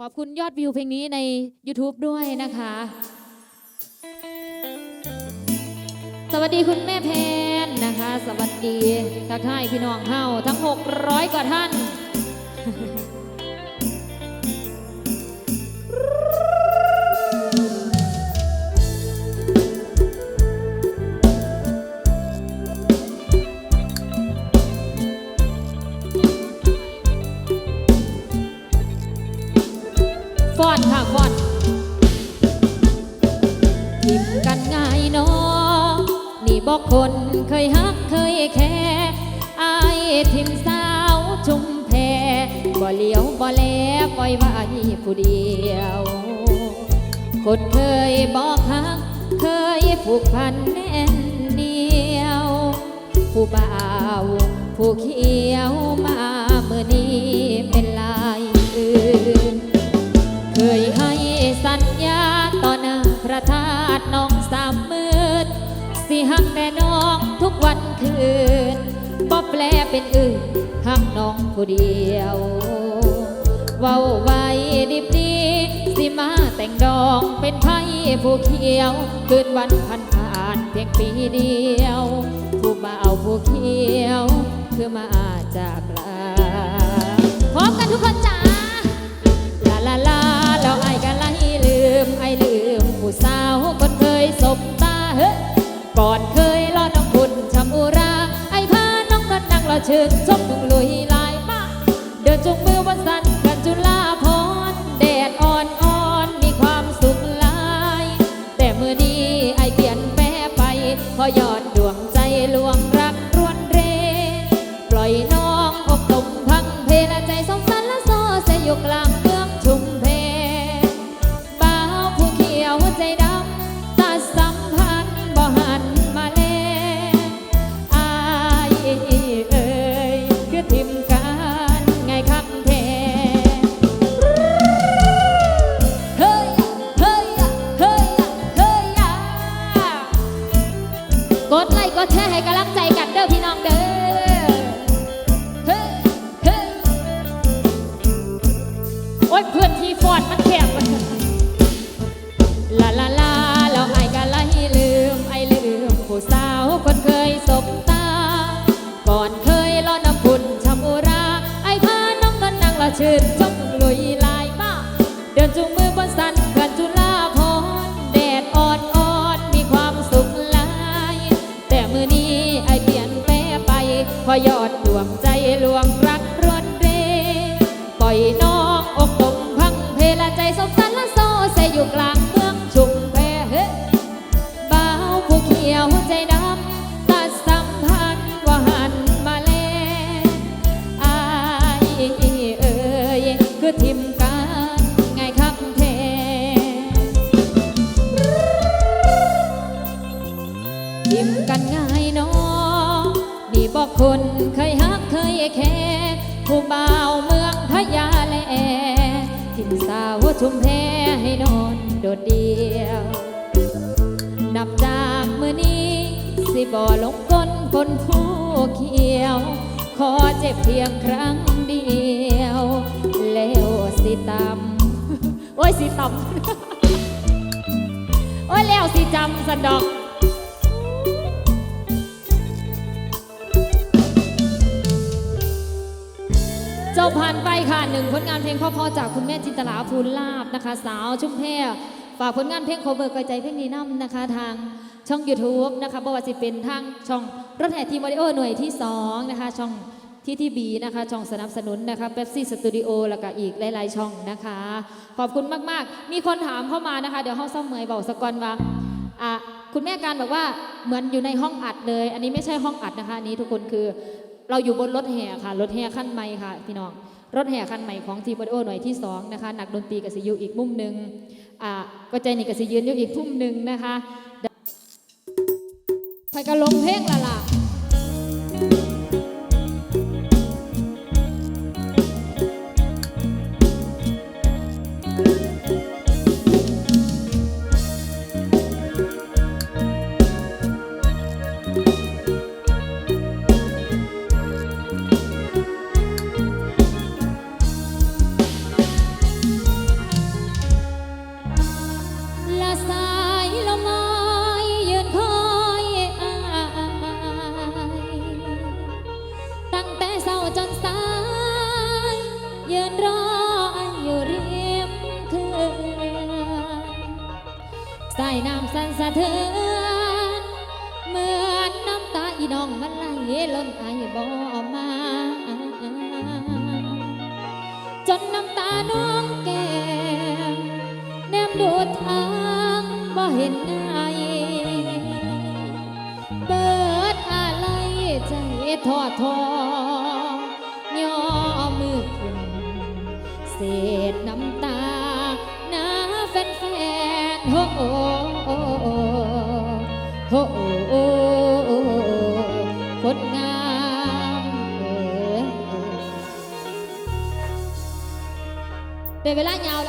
ขอบคุณยอดวิวเพลงนี้ใน YouTube ด้วยนะคะ สวัสดีคุณแม่แพนนะคะ สวัสดีทักทายพี่น้องเฮาทั้ง 600 กว่าท่าน อกคนเคยฮักเคยแค่อายทิมสาวชุมแพบ่เลี้ยวบ่แลปล่อยไว้ผู้เดียว คนเคยบอกฮัก เคยผูกพันแน่นเดียว ผู้บ่าว ผู้เขียวมา สิหักแต่น้องทุกวันคืนบ่แปลเป็นอื่นหักน้องผู้เดียวเว้าไว้ดิบดีสิมาแต่งดองเป็นไพ่ผู้เขียว คืนวันพันผ่านเพียงปีเดียว ผู้บ่าผู้เขียว คือมาอาจากลาพร้อมกันทุกคนจ้าลาลาลาแล้วไอ้กันไล่ลืมไอ้ลืมผู้สาวคนเคยสบตาเฮ้ ก่อนเคยรอน้องคุณชำอุรา ไอ้พาน้องนัดนั่งรอเชิญชมลุงลุยลายป้าเดินจุงมือวันสัน องนอนนั่งละชื่น ว นับจากมือนี้ สิบ่ลงก้นคนผู้เขียว ขอเจ็บเพียงครั้งเดียว แล้วสิตำโอ้ยสิตำโอ้ยแล้วสิจำสันดอกจ้าผ่านไปค่ะหนึ่งผลงานเพลงพ่อๆจากคุณแม่จินตลาภูลาบนะคะ สาวชุ่มแพ ฝากผลงานเพลงโคเวอร์กระใจเพลงนี้น้ำนะคะ ทางช่อง YouTube นะคะบว่าจะเป็นทางช่องรถแห่ทีมวอริโอหน่วยที่2นะคะช่องที่ที่บีนะคะ ช่องสนับสนุนนะคะเ e ปซี่สตูดิโอแล้วก็อีกหลาย ๆ ช่องนะคะ ขอบคุณมาก ๆ มีคนถามเข้ามานะคะ เดี๋ยวห้องซ่อมเมยบอกสกอนว่าอะคุณแม่การบอกว่าเหมือนอยู่ในห้องอัดเลย อันนี้ไม่ใช่ห้องอัดนะคะอันนี้ทุกคนคือเราอยู่บนรถแห่ค่ะ รถแห่ขั้นใหม่ค่ะ พี่น้อง รถแห่คันใหม่ของทีมบอดโอหน่วยที่2นะคะหนักดนตรีกับสิอยูอีกมุมหนึ่ง อ่าก็ใจนี่กับสิยืนอยู่อีกทุ่มหนึ่งนะคะไปกระลงเพลงละล่ะี่น้องมันไหลล้นไอบ่มา จนน้ำตาน้องแก้มแนมดูทางบ่เห็นไอเบิดอะไรใจท้อทอย่อมือขึ้นเศษน้ำตานะแฟนๆโอ้โอ้โอ้โอ้ 为了你。